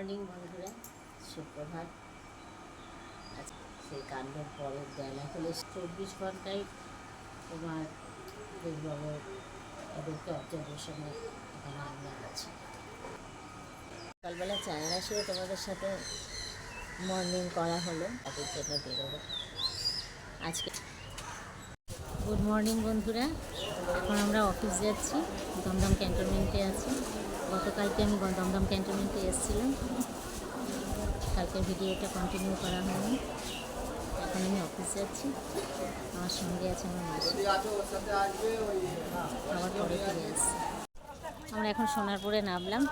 Morning বন্ধুরা, সুপ্রভাত। আজকে সেই কাণ্ডের পরের বেলা হলে চব্বিশ ঘন্টায় তোমার দেখবাবু এদেরকে অবজারভেশনে এখানে আমরা আছি। সকালবেলা চায়ের আসলে তোমাদের সাথে মর্নিং করা হলো, তাদের জন্য বেরোবো। আজকে গুড মর্নিং বন্ধুরা, এখন আমরা অফিস যাচ্ছি, দমদম ক্যান্টনমেন্টে আছি। গতকালকে আমি দমদম ক্যান্টনমেন্টে এসেছিলাম। কালকে ভিডিওটা কন্টিনিউ করা হয়নি। এখন আমি অফিসে যাচ্ছি আমার সঙ্গে আছে আমার মাসি। আবার পরে ফিরে আসছি। আমরা এখন সোনারপুরে নামলাম।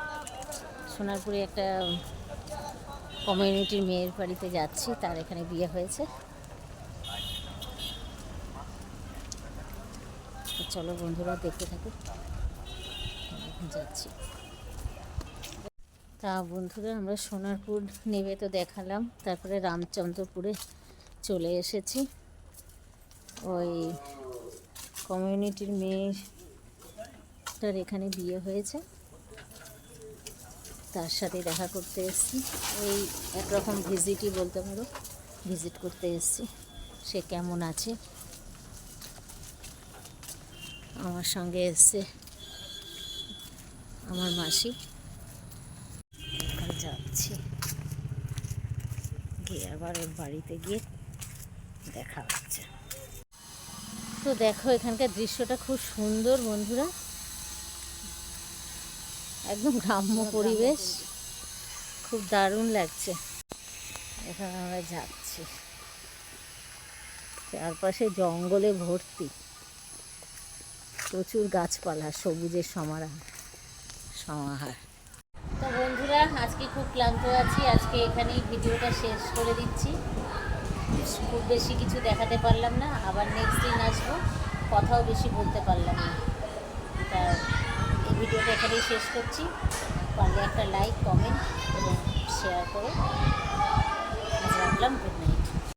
সোনারপুরে একটা কমিউনিটির মেয়ের বাড়িতে যাচ্ছি। তার এখানে বিয়ে হয়েছে। চলো বন্ধুরা দেখতে থাকো এখন যাচ্ছি। তা বন্ধুরা, আমরা সোনারপুর নেমে তো দেখালাম। তারপরে রামচন্দ্রপুরে চলে এসেছি। ওই কমিউনিটির মেয়েটার এখানে বিয়ে হয়েছে। তার সাথে দেখা করতে এসেছি। ওই একরকম ভিজিটই বলতে পারো, ভিজিট করতে এসেছি। সে কেমন আছে? আমার সঙ্গে এসছে আমার মাসি। যাচ্ছি গিয়ে আবার ওর বাড়িতে গিয়ে দেখা হচ্ছে। তো দেখো এখানকার দৃশ্যটা খুব সুন্দর বন্ধুরা। একদম গ্রাম্য পরিবেশ। খুব দারুণ লাগছে। এখানে আমরা যাচ্ছি। চারপাশে জঙ্গলে ভর্তি। প্রচুর গাছপালা সবুজের সমারা সমাহার। তো বন্ধুরা, আজকে খুব ক্লান্ত আছি। আজকে এখানেই ভিডিওটা শেষ করে দিচ্ছি। খুব বেশি কিছু দেখাতে পারলাম না। আবার নেক্সট দিন আসব। কথাও বেশি বলতে পারলাম না। তা এই ভিডিওটা এখানেই শেষ করছি। পারলে একটা লাইক কমেন্ট এবং শেয়ার করে। রাখলাম নাইট